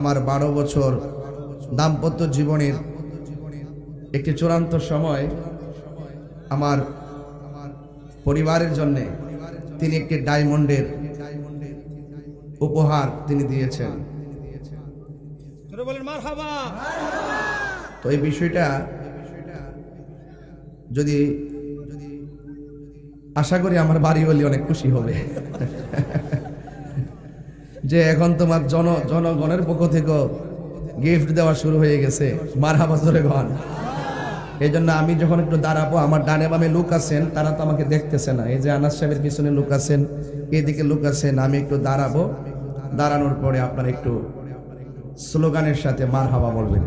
আমার বারো বছর দাম্পত্য জীবনের একটি চূড়ান্ত সময় আমার পরিবারের জন্য তিনি একটি ডায়মন্ডের উপহার তিনি দিয়েছেন। তো এই বিষয়টা যদি আশা করি আমার বাড়ি হলে অনেক খুশি হবে। যে এখন তোমার জন, জনগণের পক্ষ থেকে গিফট দেওয়া শুরু হয়ে গেছে। মার হাবাজরে গন এই জন্য আমি যখন একটু দাঁড়াবো, আমার ডানে বামে লোক আছেন, তারা তো আমাকে দেখতেছে না। এই যে আনাস সাহেবের পিছনে লোক আছেন, এদিকে লোক আছেন, আমি একটু দাঁড়াবো। দাঁড়ানোর পরে আপনার একটু স্লোগানের সাথে মার হাবা বলবেন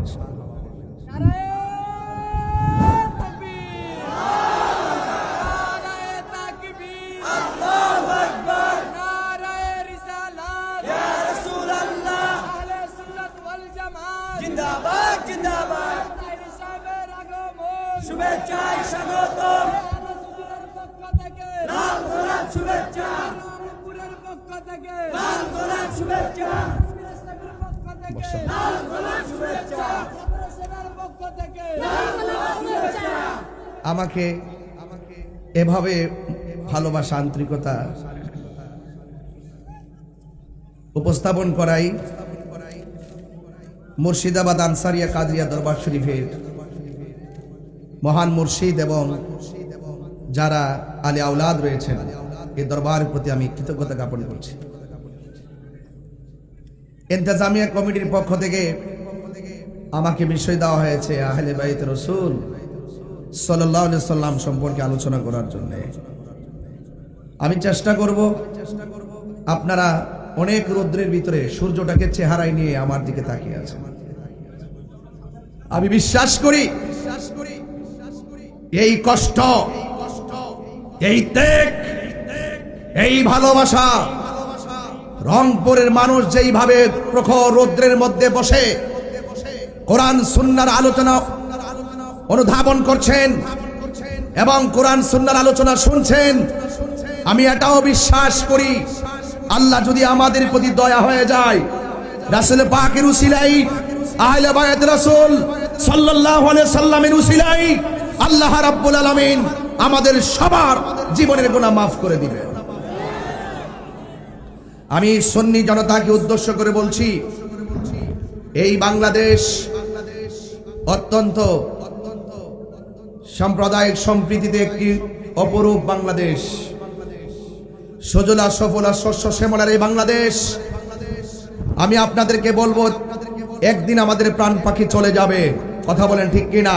জিন্দাবাদ জিন্দাবাদ। শুভেচ্ছায় স্বাগতম। লাল শুভেচ্ছা। লাল শুভেচ্ছা। লাল শুভেচ্ছা। আমাকে এভাবে ভালোবাসা, আন্তরিকতা উপস্থাপন করাই মুর্শিদাবাদ আনসারিয়া কাদরিয়া দরবার শরীফের মহান মুর্শিদ এবং যারা আলী আউলাদ রয়েছেন এই দরবারের প্রতি আমি কৃতজ্ঞতা জ্ঞাপন করছি। ইন্তেজামিয়া কমিটির পক্ষ থেকে আমাকে বিষয় দেওয়া হয়েছে আহলে বাইত রসুল সাল্লাহ সাল্লাম সম্পর্কে আলোচনা করার জন্য। আমি চেষ্টা করব আপনারা অনেক রৌদ্রের ভিতরে সূর্যটাকে চেহারায় নিয়ে আমার দিকে তাকিয়ে আছে। আমি বিশ্বাস করি, এই কষ্ট, এই ত্যাগ, এই ভালোবাসা, রংপুরের মানুষ যেইভাবে প্রখর রৌদ্রের মধ্যে বসে কোরআন সুন্নার আলোচনা অনুধাবন করছেন এবং কোরআন সুন্নার আলোচনা শুনছেন, আমি এটাও বিশ্বাস করি আল্লাহ যদি আমাদের প্রতি দয়া হয়ে যায়, রাসুল পাকের উসিলাই আহলে বায়াত রাসূল সাল্লাল্লাহু আলাইহি সাল্লামের উসিলাই আল্লাহ রাব্বুল আলামিন আমাদের সবার জীবনের গুনাহ মাফ করে দিবেন আমি সন্নি জনতাকে উদ্দেশ্য করে বলছি, এই বাংলাদেশ অত্যন্ত সাম্প্রদায়িক সম্প্রীতিতে একটি অপরূপ বাংলাদেশ। সজলা সফলা, শস্য, শ্যামলার এই বাংলাদেশ। আমি আপনাদেরকে বলব, একদিন আমাদের প্রাণ পাখি চলে যাবে। কথা বলেন ঠিক কিনা?